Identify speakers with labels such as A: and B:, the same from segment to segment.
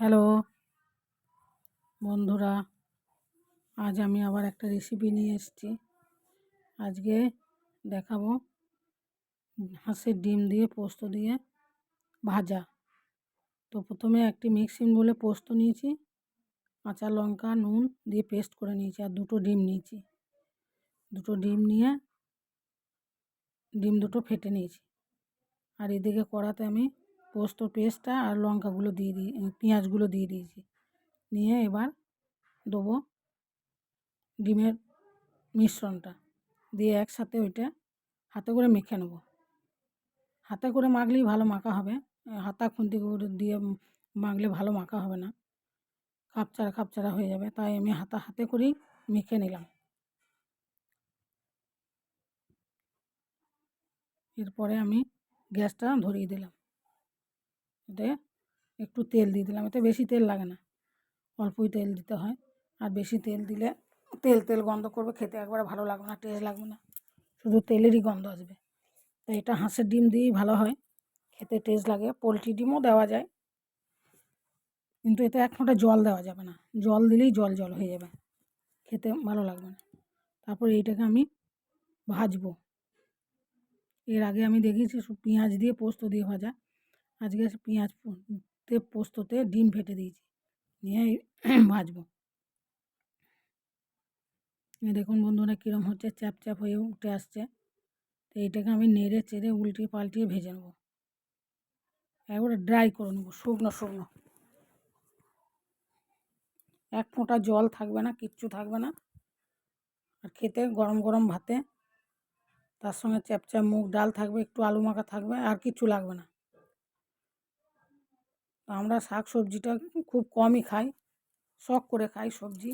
A: Hello, বন্ধুরা, আজ আমি আবার একটা রেসিপি নিয়ে এসেছি। আজকে দেখাবো হাঁসের ডিম দিয়ে পোস্ত দিয়ে ভাজা। তো প্রথমে একটি মিক্সিং বলে পোস্ত নিয়েছি, কাঁচা লঙ্কা, নুন দিয়ে পেস্ট করে নিয়েছি আর দুটো ডিম নিয়েছি। দুটো ডিম নিয়ে ডিম দুটো ফেটে নিয়েছি। আর এদিকে কড়াতে আমি পোস্ত পেস্টটা আর লঙ্কাগুলো দিয়ে দিই পেঁয়াজগুলো দিয়ে দিয়েছি। নিয়ে এবার দেবো ডিমের মিশ্রণটা। দিয়ে একসাথে ওইটা হাতে করে মেখে নেব। হাতে করে মাখলেই ভালো মাখা হবে। হাতা খুন্তি করে দিয়ে মাখলে ভালো মাখা হবে না। খাপচারা খাপচারা হয়ে যাবে। তাই আমি হাতা হাতে করেই মেখে নিলাম। এরপরে আমি গ্যাসটা ধরিয়ে দিলাম। এতে একটু তেল দিয়ে দিলাম। এতে বেশি তেল লাগে না। অল্পই তেল দিতে হয়। আর বেশি তেল দিলে তেল তেল গন্ধ করবে, খেতে একবারে ভালো লাগবে না টেস্ট লাগবে না। শুধু তেলেরই গন্ধ আসবে। তো এটা হাঁসের ডিম দিয়েই ভালো হয়। খেতে টেস্ট লাগে। পোলট্রি ডিমও দেওয়া যায়। কিন্তু এতে এক ফোঁটা জল দেওয়া যাবে না। জল দিলেই জল জল হয়ে যাবে। খেতে ভালো লাগবে না। তারপর এইটাকে আমি ভাজবো। এর আগে আমি দেখিয়েছি পেঁয়াজ দিয়ে পোস্ত দিয়ে ভাজা। আজকে পেঁয়াজ তে পোস্ততে ডিম ফেটে দিয়েছি। নিয়ে ভাজবো। দেখুন বন্ধুরা কীরকম হচ্ছে, চ্যাপ চ্যাপ হয়ে উঠে আসছে। তো এইটাকে আমি নেড়ে চেড়ে উল্টিয়ে পাল্টিয়ে ভেজে নেব। একবারে ড্রাই করে নেব, শুকনো শুকনো। এক ফোঁটা জল থাকবে না, কিচ্ছু থাকবে না। আর খেতে গরম গরম ভাতে, তার সঙ্গে চ্যাপচ্যাপ মুগ ডাল থাকবে, একটু আলু মাখা থাকবে, আর কিচ্ছু লাগবে না। আমরা শাক সবজিটা খুব কমই খাই, শখ করে খাই সবজি।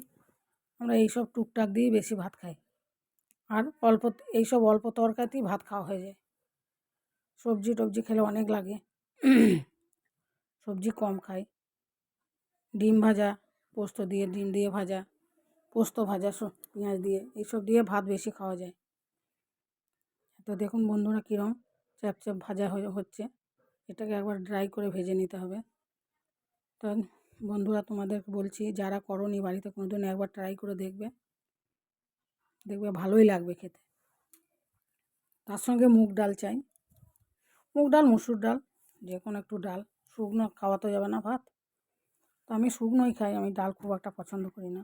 A: আমরা এইসব টুকটাক দিয়েই বেশি ভাত খাই। আর অল্প, এইসব অল্প তরকারিতেই ভাত খাওয়া হয়ে যায়। সবজি টবজি খেলে অনেক লাগে। সবজি কম খাই। ডিম ভাজা, পোস্ত দিয়ে, ডিম দিয়ে ভাজা, পোস্ত ভাজা পেঁয়াজ দিয়ে, এইসব দিয়ে ভাত বেশি খাওয়া যায়। তো দেখুন বন্ধুরা কীরকম চ্যাপ চ্যাপ ভাজা হয়ে, হচ্ছে। এটাকে একবার ড্রাই করে ভেজে নিতে হবে। তো বন্ধুরা তোমাদেরকে বলছি, যারা করনি বাড়িতে কোনো দিন একবার ট্রাই করে দেখবে। দেখবে ভালোই লাগবে খেতে। তার সঙ্গে মুগ ডাল চাই। মুগ ডাল, মুসুর ডাল যে কোনো একটু ডাল। শুকনো খাওয়াতে যাবে না ভাত। তো আমি শুকনোই খাই, আমি ডাল খুব একটা পছন্দ করি না।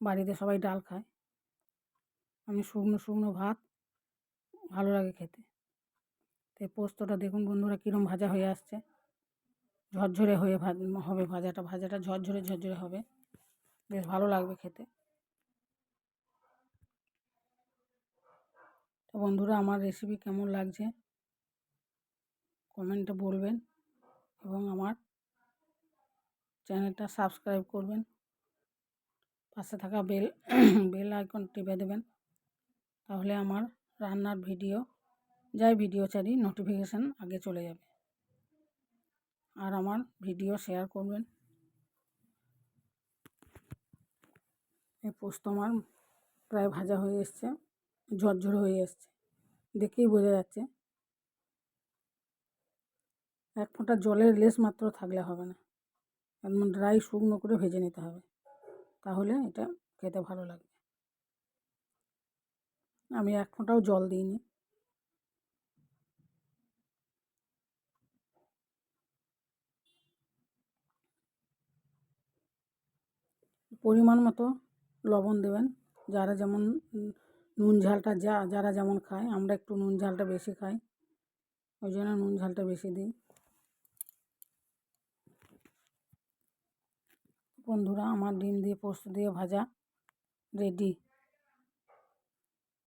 A: বাড়িতে সবাই ডাল খায়। আমি শুকনো শুকনো ভাত ভালো লাগে খেতে। তো পোস্তটা দেখুন বন্ধুরা কীরকম ভাজা হয়ে আসছে। ঝরঝরে হয়ে হবে ভাজাটা ভাজাটা ঝরঝরে ঝরঝরে হবে। বেশ ভালো লাগবে খেতে। তো বন্ধুরা, আমার রেসিপি কেমন লাগছে? কমেন্টে বলবেন এবং আমার চ্যানেলটা সাবস্ক্রাইব করবেন। পাশে থাকা বেল বেল আইকন টিপে দেবেন। তাহলে আমার রান্নার ভিডিও যাই ভিডিও ছাড়ি নোটিফিকেশান আগে চলে যাবে। আর আমার ভিডিও শেয়ার করবেন। এই পোস্ত আমার প্রায় ভাজা হয়ে এসছে, ঝরঝর হয়ে এসছে, দেখেই বোঝা যাচ্ছে। এক ফোঁটা জলের লেস মাত্র থাকলে হবে না, একদম ড্রাই শুকনো করে ভেজে নিতে হবে, তাহলে এটা খেতে ভালো লাগবে। আমি এক ফোঁটাও জল দিইনি। পরিমাণ মতো লবণ দেবেন। যারা যেমন নুন ঝালটা যা, যারা যেমন খায়, আমরা একটু নুন ঝালটা বেশি খাই। ওই জন্য নুন ঝালটা বেশি দিই। বন্ধুরা, আমার ডিম দিয়ে পোস্ত দিয়ে ভাজা রেডি।